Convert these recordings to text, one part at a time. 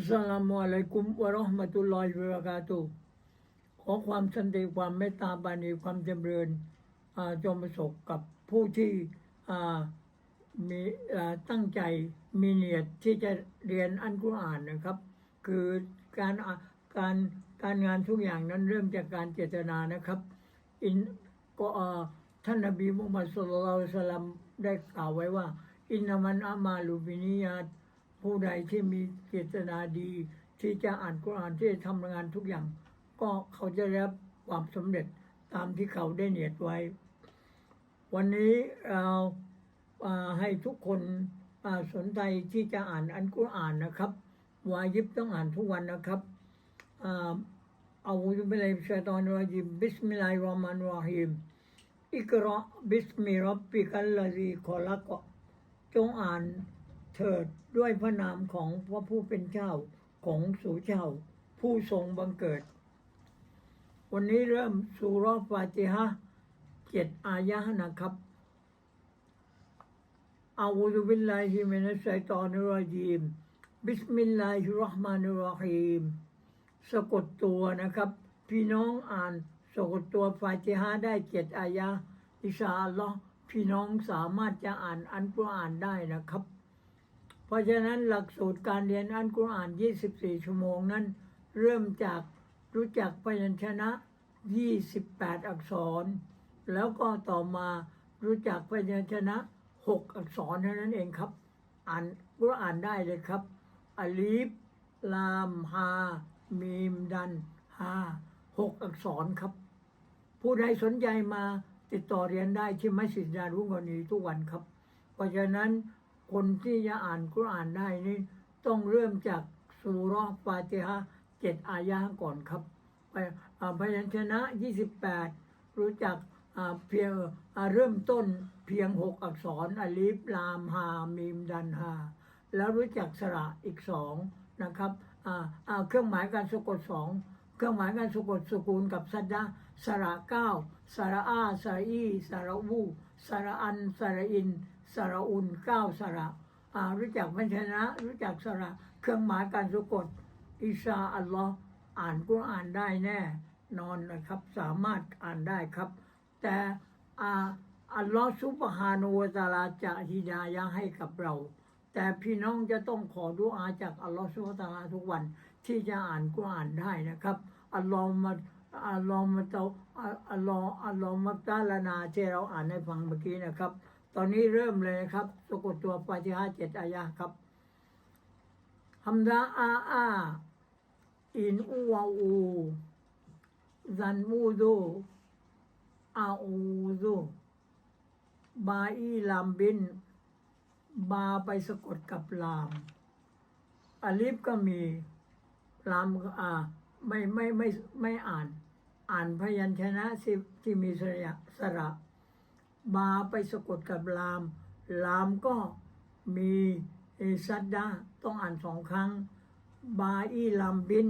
อัสสลามุอะลัยกุมวะเราะห์มะตุลลอฮิวะบะเราะกาตุขอความสันติความเมตตาบานีความจำเริญอ่าจงประสบกับผู้ที่อ่ามีอ่าตั้งใจมีเนียดที่จะเรียนอันกุรอานนะครับ คือการอ่าการการงานทุกอย่างนั้นเริ่มจากการเจตนานะครับ อินก็อ่าท่านนบีมุฮัมมัดสุลลัลลอฮุอะลัยฮิวะสัลลัมได้กล่าวไว้ว่า อินนามันอามาลูบินิยาต ผู้ใดที่มีเจตนาดี ที่จะอ่านกุรอานที่จะทำงานทุกอย่าง ก็เขาจะได้รับความสำเร็จตามที่เขาได้เนียดไว้ วันนี้เราให้ทุกคนสนใจที่จะอ่านอันกุรอานนะครับวายิบต้องอ่านทุกวันนะครับเอาอุบิลลาฮิมินชัยตอนรจิมบิสมิลลาฮิรเราะห์มานิรเราะฮีมอิกราะห์บิสมิรับบิกัลลาซีขอลักจงอ่าน เถิดด้วยพระนามของพระผู้เป็นเจ้าของสู่เจ้า ผู้ทรงบังเกิด วันนี้เริ่มสุรอฟาติฮะเจ็ดอายะนะครับอาอูซุบิลลาฮิมินัสชัยตอนิรจีม บิสมิลลาฮิราะห์มานิราะฮีมสะกดตัวนะครับ พี่น้องอ่านสะกดตัวฟาติฮะได้เจ็ดอายะอิชาอัลลอฮ์พี่น้องสามารถจะอ่านอันกุรอานได้นะครับ เพราะฉะนั้นหลักสูตรการเรียนอันกุรอาน 24 ชั่วโมงนั้น เริ่มจากรู้จักพยัญชนะ 28 อักษร แล้วก็ต่อมารู้จักพยัญชนะ 6 อักษรเท่านั้นเองครับ อ่านกุรอานได้เลยครับอลีฟลามฮามีมดันฮาหกอักษรครับ ผู้ใดสนใจมาติดต่อเรียนได้ที่มัสยิดดารุ่งกรณีทุกวันครับ เพราะฉะนั้น คนที่จะอ่านกุรอานได้นี่ต้องเริ่มจากสุรอฟาติฮะเจ็ดอายะก่อนครับไปอ่าพยัญชนะ 28 รู้จักเพียงเริ่มต้นเพียง 6 อักษรอาลีฟลามฮามีมดันฮาแล้วรู้จักสระอีกสองนะครับอ่าเครื่องหมายการสะกดสอง เครื่องหมายการสะกดสกุลกับสัดดาสระเก้าสระอาสระอีสระวูสระอันสระอิน สระอุนเก้าสระอ่ารู้จักพันชนะ รู้จักสระเครื่องหมายการสะกดอิชาอัลลอฮ์อ่านกุรอานได้แน่ นอนนะครับ สามารถอ่านได้ครับ แต่อาอัลลอฮ์ซุบฮานูวะตะอาลาจะฮิดายะให้กับเรา แต่พี่น้องจะต้องขอดุอาจากอัลลอฮ์ซุบฮานะฮูวะตาลาทุกวัน ที่จะอ่านกุรอานได้นะครับอัลลอฮ์มาอัลลอฮ์มาเตาอัลลอฮ์อัลลอฮ์มาตาลานาที่เราอ่านให้ฟังเมื่อกี้นะครับ ตอนนี้เริ่มเลยครับสะกดตัวฟาติฮะห์เจ็ดอายะครับฮัมดาอาอาอินอูวาอูซันมูดูอาอูดูบาอีลามบิน บาไปสะกดกับลามอาลิฟก็มีลามก็อ่าไม่ไม่ไม่ไม่อ่าน อ่านพยัญชนะสิที่มีสระสระบาไปสะกดกับลาม ลามก็มีเอซัดดาต้องอ่านสองครั้ง บาอีลามบิน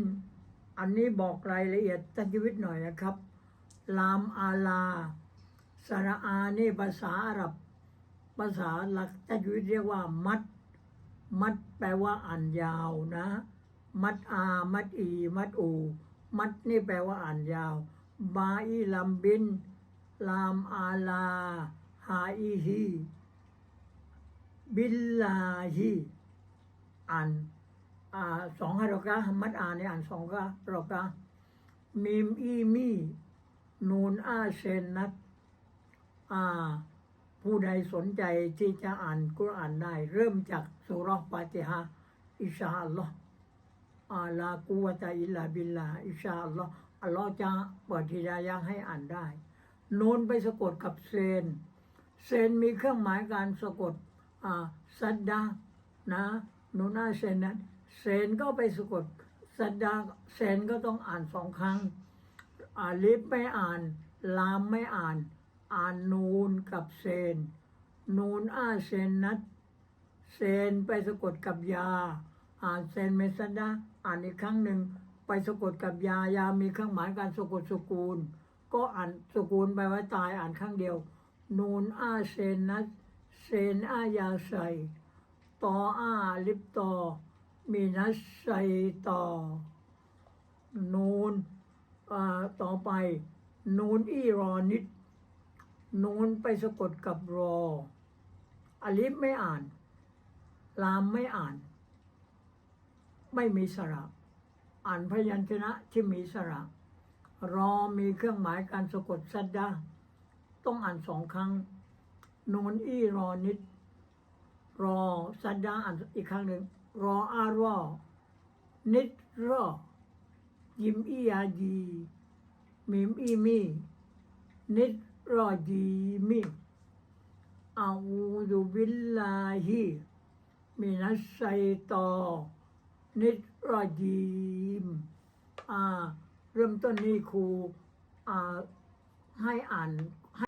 อันนี้บอกรายละเอียดตัจวิตหน่อยนะครับ ลามอาลา สระอานี่ภาษาอาหรับ ภาษาหลักตัจวิตเรียกว่า มัด มัดแปลว่าอ่านยาวนะ มัดอา มัดอี มัดอู มัดนี่แปลว่าอ่านยาว บาอีลัมบิน ลามอาลาฮาอีฮีบิลลาฮีอ่านอ่าสองฮารอกะมัดอ่านเนี่ยอ่านสองฮารอกะมิมอีมีนูนอาเซนนัตอ่า ผู้ใดสนใจที่จะอ่านกุรอานได้ เริ่มจากสุราะห์ฟาติฮะห์อิชาอัลลอฮ์อาลากุวะตะอิลลาบิลลาอิชาอัลลอฮ์อัลลอฮ์จะเปิดทิดายะห์ให้อ่านได้นูนไปสะกดกับเซน เซนมีเครื่องหมายการสะกดอ่าสัดดานะนูน่าเซนนั้นเซนก็ไปสะกดสัดดาเซนก็ต้องอ่านสองครั้งอาลิฟไม่อ่าน ลามไม่อ่าน อ่านนูนกับเซน นูนอาเซนนัดเซนไปสะกดกับยา อ่านเซนเมสันดาอ่านอีกครั้งหนึ่งไปสะกดกับยายามีเครื่องหมายการสะกดสกุลก็อ่านสกุลไปไว้ตายอ่านครั้งเดียว นูนอาเซนนัดเซนอายาใส่ตออาลิปตอ มีนัสไซตอนูนอ่าต่อไป นูนอีรอนิด นูนไปสะกดกับรอ อลิฟไม่อ่าน ลามไม่อ่าน ไม่มีสระ อ่านพยัญชนะที่มีสระ รอมีเครื่องหมายการสะกดซัดดาต้องอ่านสองครั้ง นูนอีรอนิด รอซัดดาอ่านอีกครั้งหนึ่ง รออารอ นิดรอ ยิมอียาดีมิมอีมี นิด รอดีมีอาอูดุบิลลาฮิมินัสไซตอนิดรอดีมอ่าเริ่มต้นนี้ครูอ่าให้อ่าน